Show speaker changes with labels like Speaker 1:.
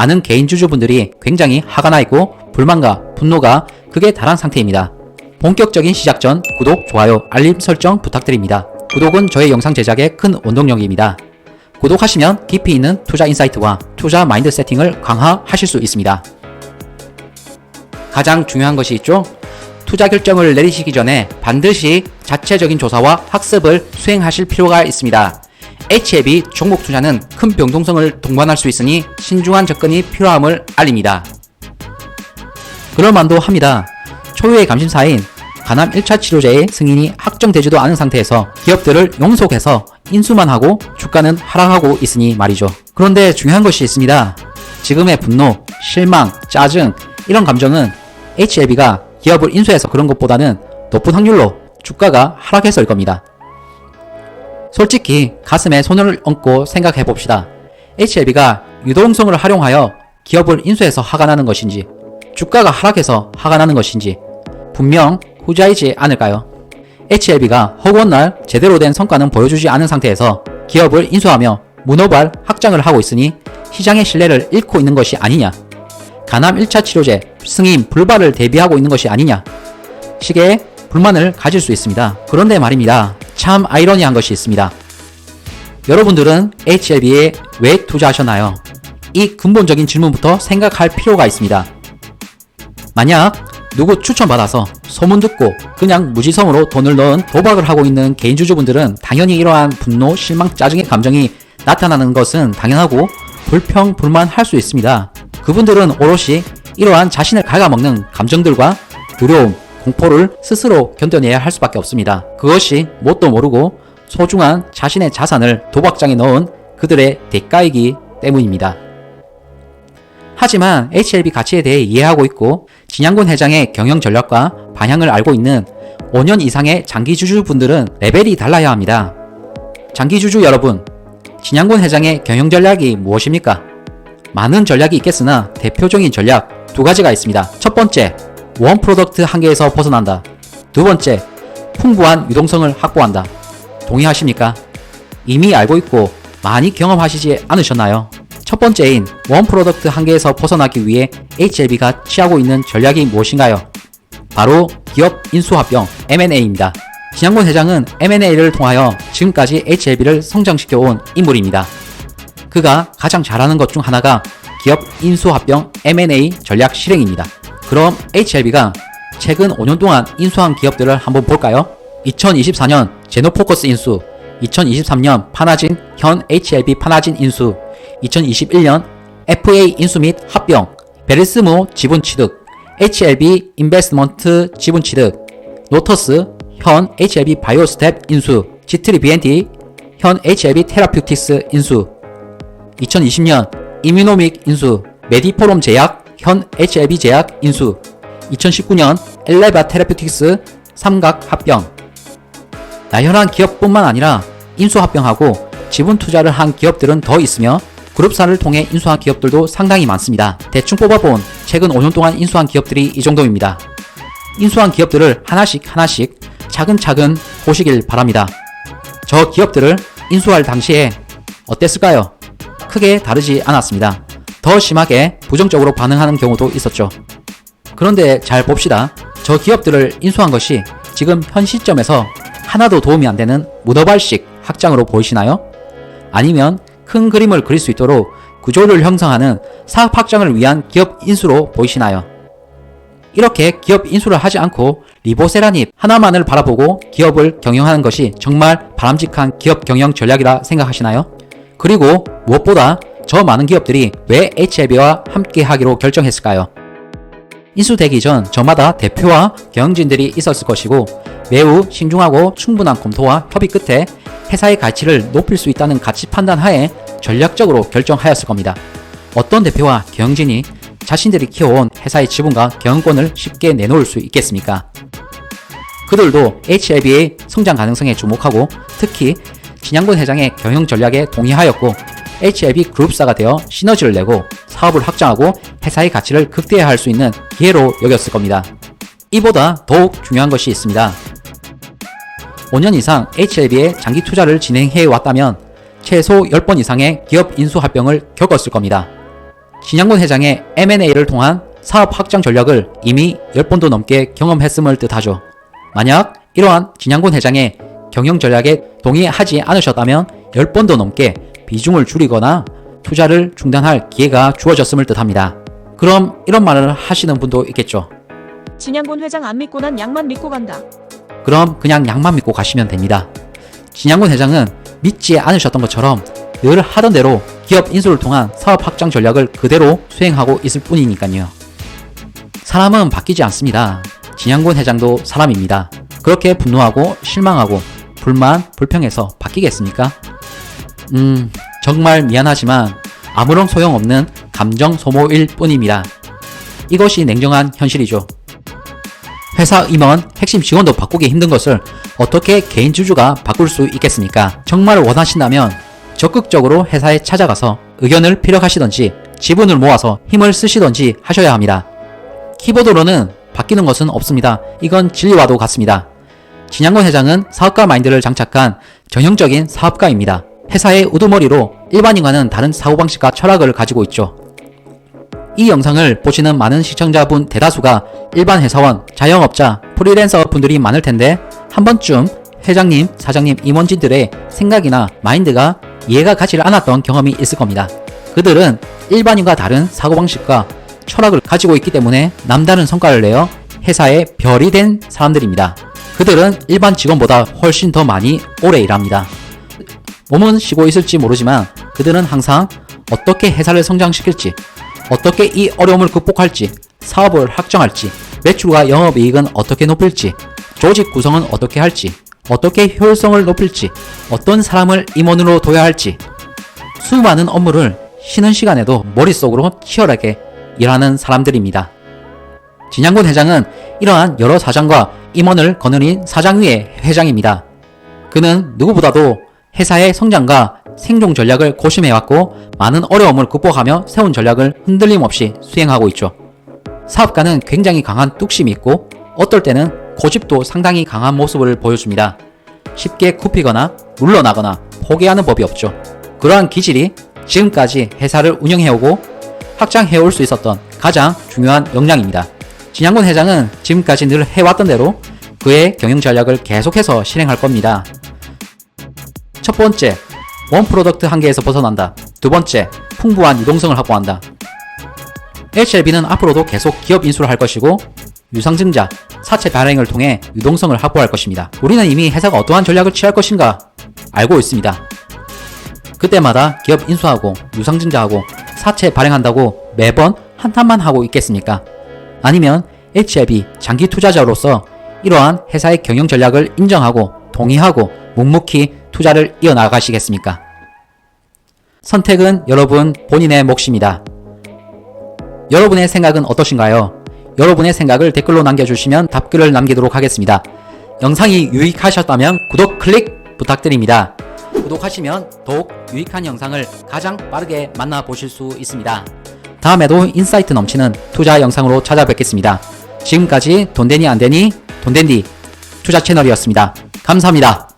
Speaker 1: 많은 개인 주주분들이 굉장히 화가 나 있고 불만과 분노가 극에 달한 상태입니다. 본격적인 시작 전 구독, 좋아요, 알림 설정 부탁드립니다. 구독은 저의 영상 제작에 큰 원동력입니다. 구독하시면 깊이 있는 투자 인사이트와 투자 마인드 세팅을 강화하실 수 있습니다. 가장 중요한 것이 있죠? 투자 결정을 내리시기 전에 반드시 자체적인 조사와 학습을 수행하실 필요가 있습니다. HLB 종목 투자는 큰 변동성을 동반할 수 있으니 신중한 접근이 필요함을 알립니다. 그럴만도 합니다. 초유의 감심사인 간암 1차 치료제의 승인이 확정되지도 않은 상태에서 기업들을 용속해서 인수만 하고 주가는 하락하고 있으니 말이죠. 그런데 중요한 것이 있습니다. 지금의 분노, 실망, 짜증 이런 감정은 HLB가 기업을 인수해서 그런 것보다는 높은 확률로 주가가 하락해서일 겁니다. 솔직히 가슴에 손을 얹고 생각해 봅시다. HLB가 유동성을 활용하여 기업을 인수해서 화가 나는 것인지 주가가 하락해서 화가 나는 것인지 분명 후자이지 않을까요? HLB가 허구한 날 제대로 된 성과는 보여주지 않은 상태에서 기업을 인수하며 문어발 확장을 하고 있으니 시장의 신뢰를 잃고 있는 것이 아니냐? 간암 1차 치료제 승인 불발을 대비하고 있는 것이 아니냐? 식의 불만을 가질 수 있습니다. 그런데 말입니다. 참 아이러니한 것이 있습니다. 여러분들은 HLB에 왜 투자하셨나요? 이 근본적인 질문부터 생각할 필요가 있습니다. 만약 누구 추천받아서 소문 듣고 그냥 무지성으로 돈을 넣은 도박을 하고 있는 개인 주주분들은 당연히 이러한 분노, 실망, 짜증의 감정이 나타나는 것은 당연하고 불평, 불만할 수 있습니다. 그분들은 오롯이 이러한 자신을 갉아먹는 감정들과 두려움, 공포를 스스로 견뎌내야 할 수밖에 없습니다. 그것이 뭣도 모르고 소중한 자신의 자산을 도박장에 넣은 그들의 대가이기 때문입니다. 하지만 HLB 가치에 대해 이해하고 있고 진양군 회장의 경영 전략과 방향을 알고 있는 5년 이상의 장기 주주분들은 레벨이 달라야 합니다. 장기 주주 여러분, 진양군 회장의 경영 전략이 무엇입니까? 많은 전략이 있겠으나 대표적인 전략 두 가지가 있습니다. 첫 번째, 원 프로덕트 한계에서 벗어난다. 두 번째, 풍부한 유동성을 확보한다. 동의하십니까? 이미 알고 있고 많이 경험하시지 않으셨나요? 첫 번째인 원 프로덕트 한계에서 벗어나기 위해 HLB가 취하고 있는 전략이 무엇인가요? 바로 기업 인수합병 M&A입니다. 진양곤 회장은 M&A를 통하여 지금까지 HLB를 성장시켜온 인물입니다. 그가 가장 잘하는 것 중 하나가 기업 인수합병 M&A 전략 실행입니다. 그럼 HLB가 최근 5년 동안 인수한 기업들을 한번 볼까요? 2024년 제노포커스 인수, 2023년 파나진 현 HLB 파나진 인수, 2021년 FA 인수 및 합병, 베르스모 지분 취득, HLB 인베스트먼트 지분 취득, 노터스 현 HLB 바이오스텝 인수, 지트리 BNT 현 HLB 테라퓨틱스 인수, 2020년 이뮤노믹 인수, 메디포럼 제약 현 HLB 제약 인수, 2019년 엘레바 테라퓨틱스 삼각 합병. 나현한 기업뿐만 아니라 인수 합병하고 지분 투자를 한 기업들은 더 있으며 그룹사를 통해 인수한 기업들도 상당히 많습니다. 대충 뽑아본 최근 5년 동안 인수한 기업들이 이 정도입니다. 인수한 기업들을 하나씩 하나씩 차근차근 보시길 바랍니다. 저 기업들을 인수할 당시에 어땠을까요? 크게 다르지 않았습니다. 더 심하게 부정적으로 반응하는 경우도 있었죠. 그런데 잘 봅시다. 저 기업들을 인수한 것이 지금 현 시점에서 하나도 도움이 안 되는 무더발식 확장으로 보이시나요? 아니면 큰 그림을 그릴 수 있도록 구조를 형성하는 사업 확장을 위한 기업 인수로 보이시나요? 이렇게 기업 인수를 하지 않고 리보세라닙 하나만을 바라보고 기업을 경영하는 것이 정말 바람직한 기업 경영 전략이라 생각하시나요? 그리고 무엇보다 저 많은 기업들이 왜 HLB와 함께 하기로 결정했을까요? 인수되기 전 저마다 대표와 경영진들이 있었을 것이고 매우 신중하고 충분한 검토와 협의 끝에 회사의 가치를 높일 수 있다는 가치 판단 하에 전략적으로 결정하였을 겁니다. 어떤 대표와 경영진이 자신들이 키워온 회사의 지분과 경영권을 쉽게 내놓을 수 있겠습니까? 그들도 HLB의 성장 가능성에 주목하고 특히 진양군 회장의 경영 전략에 동의하였고 HLB 그룹사가 되어 시너지를 내고 사업을 확장하고 회사의 가치를 극대화할 수 있는 기회로 여겼을 겁니다. 이보다 더욱 중요한 것이 있습니다. 5년 이상 HLB에 장기 투자를 진행해 왔다면 최소 10번 이상의 기업 인수 합병을 겪었을 겁니다. 진양곤 회장의 M&A를 통한 사업 확장 전략을 이미 10번도 넘게 경험했음을 뜻하죠. 만약 이러한 진양곤 회장의 경영 전략에 동의하지 않으셨다면 10번도 넘게 비중을 줄이거나 투자를 중단할 기회가 주어졌음을 뜻합니다. 그럼 이런 말을 하시는 분도 있겠죠.
Speaker 2: 진양곤 회장 안 믿고 난 양만 믿고 간다.
Speaker 1: 그럼 그냥 양만 믿고 가시면 됩니다. 진양곤 회장은 믿지 않으셨던 것처럼 늘 하던 대로 기업 인수를 통한 사업 확장 전략을 그대로 수행하고 있을 뿐이니까요. 사람은 바뀌지 않습니다. 진양곤 회장도 사람입니다. 그렇게 분노하고 실망하고 불만, 불평해서 바뀌겠습니까? 음, 정말 미안하지만 아무런 소용없는 감정 소모일 뿐입니다. 이것이 냉정한 현실이죠. 회사 임원, 핵심 직원도 바꾸기 힘든 것을 어떻게 개인 주주가 바꿀 수 있겠습니까? 정말 원하신다면 적극적으로 회사에 찾아가서 의견을 피력하시던지 지분을 모아서 힘을 쓰시던지 하셔야 합니다. 키보드로는 바뀌는 것은 없습니다. 이건 진리와도 같습니다. 진양권 회장은 사업가 마인드를 장착한 전형적인 사업가입니다. 회사의 우두머리로 일반인과는 다른 사고방식과 철학을 가지고 있죠. 이 영상을 보시는 많은 시청자분 대다수가 일반 회사원, 자영업자, 프리랜서 분들이 많을 텐데 한 번쯤 회장님, 사장님, 임원진들의 생각이나 마인드가 이해가 가지 않았던 경험이 있을 겁니다. 그들은 일반인과 다른 사고방식과 철학을 가지고 있기 때문에 남다른 성과를 내어 회사의 별이 된 사람들입니다. 그들은 일반 직원보다 훨씬 더 많이 오래 일합니다. 몸은 쉬고 있을지 모르지만 그들은 항상 어떻게 회사를 성장시킬지, 어떻게 이 어려움을 극복할지, 사업을 확정할지, 매출과 영업이익은 어떻게 높일지, 조직 구성은 어떻게 할지, 어떻게 효율성을 높일지, 어떤 사람을 임원으로 둬야 할지, 수많은 업무를 쉬는 시간에도 머릿속으로 치열하게 일하는 사람들입니다. 진양군 회장은 이러한 여러 사장과 임원을 거느린 사장 위의 회장입니다. 그는 누구보다도 회사의 성장과 생존 전략을 고심해왔고 많은 어려움을 극복하며 세운 전략을 흔들림 없이 수행하고 있죠. 사업가는 굉장히 강한 뚝심이 있고 어떨 때는 고집도 상당히 강한 모습을 보여줍니다. 쉽게 굽히거나 물러나거나 포기하는 법이 없죠. 그러한 기질이 지금까지 회사를 운영해오고 확장해올 수 있었던 가장 중요한 역량입니다. 진양군 회장은 지금까지 늘 해왔던 대로 그의 경영 전략을 계속해서 실행할 겁니다. 첫 번째, 원 프로덕트 한계에서 벗어난다. 두 번째, 풍부한 유동성을 확보한다. HLB는 앞으로도 계속 기업 인수를 할 것이고 유상증자, 사채 발행을 통해 유동성을 확보할 것입니다. 우리는 이미 회사가 어떠한 전략을 취할 것인가 알고 있습니다. 그때마다 기업 인수하고 유상증자하고 사채 발행한다고 매번 한탄만 하고 있겠습니까? 아니면 HLB 장기 투자자로서 이러한 회사의 경영 전략을 인정하고 동의하고 묵묵히 투자를 이어나가시겠습니까? 선택은 여러분 본인의 몫입니다. 여러분의 생각은 어떠신가요? 여러분의 생각을 댓글로 남겨주시면 답글을 남기도록 하겠습니다. 영상이 유익하셨다면 구독 클릭 부탁드립니다. 구독하시면 더욱 유익한 영상을 가장 빠르게 만나보실 수 있습니다. 다음에도 인사이트 넘치는 투자 영상으로 찾아뵙겠습니다. 지금까지 돈되니 안되니 돈된디 투자 채널이었습니다. 감사합니다.